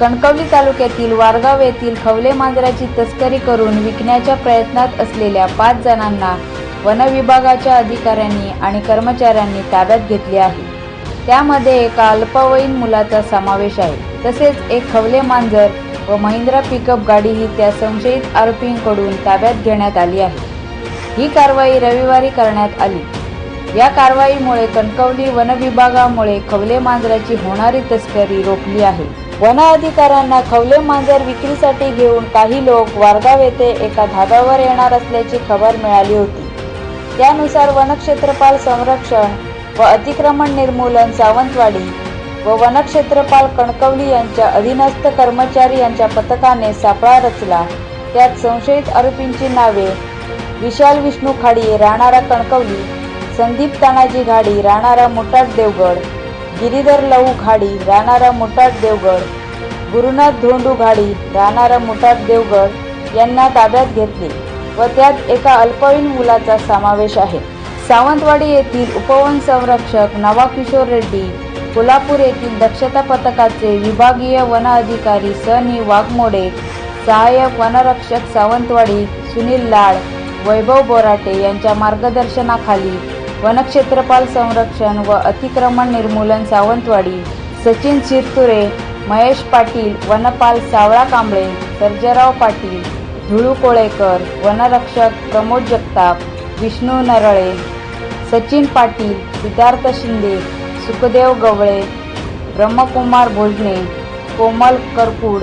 कणकवली तालुक्यातील वारगाव येथील खवले मांजराची तस्करी करून विकण्याच्या प्रयत्नात असलेल्या पाच जणांना वनविभागाच्या अधिकाऱ्यांनी आणि कर्मचाऱ्यांनी ताब्यात घेतले आहे. त्यामध्ये एका अल्पवयीन मुलाचा समावेश आहे. तसेच एक खवले मांजर व महिंद्रा पिकअप गाडीही त्या संशयित आरोपींकडून ताब्यात घेण्यात आली आहे. ही कारवाई रविवारी करण्यात आली. या कारवाईमुळे कणकवली वनविभागामुळे खवले मांजराची होणारी तस्करी रोखली आहे. वन अधिकाऱ्यांना खवले मांजर विक्रीसाठी घेऊन काही लोक वारगाव येथे एका धाब्यावर येणार असल्याची खबर मिळाली होती. त्यानुसार वनक्षेत्रपाल संरक्षण व अतिक्रमण निर्मूलन सावंतवाडी व वनक्षेत्रपाल कणकवली यांच्या अधीनस्थ कर्मचारी यांच्या पथकाने सापळा रचला. त्यात संशयित आरोपींची नावे विशाल विष्णू खाडी राहणारा कणकवली संदीप तानाजी घाडी राहणारा मुटाट देवगड. गिरीधर लहू घाडी राहणारा मुटाट देवगड. गुरुनाथ धोंडू घाडी राहणारा मुटाट देवगड यांना ताब्यात घेतले व त्यात एका अल्पवयीन मुलाचा समावेश आहे. सावंतवाडी येथील उपवन संरक्षक नवा किशोर रेड्डी कोल्हापूर येथील दक्षता पथकाचे विभागीय वन अधिकारी सनी वाघमोडे सहाय्यक वनरक्षक सावंतवाडी सुनील लाड वैभव बोराटे यांच्या मार्गदर्शनाखाली वनक्षेत्रपाल संरक्षण व अतिक्रमण निर्मूलन सावंतवाडी सचिन शिरतुरे महेश पाटील वनपाल सावळा कांबळे सर्जराव पाटील धुळू कोळेकर वनरक्षक प्रमोद जगताप विष्णू नरळे सचिन पाटील सिद्धार्थ शिंदे सुखदेव गवळे ब्रह्मकुमार भोजने कोमल करकूड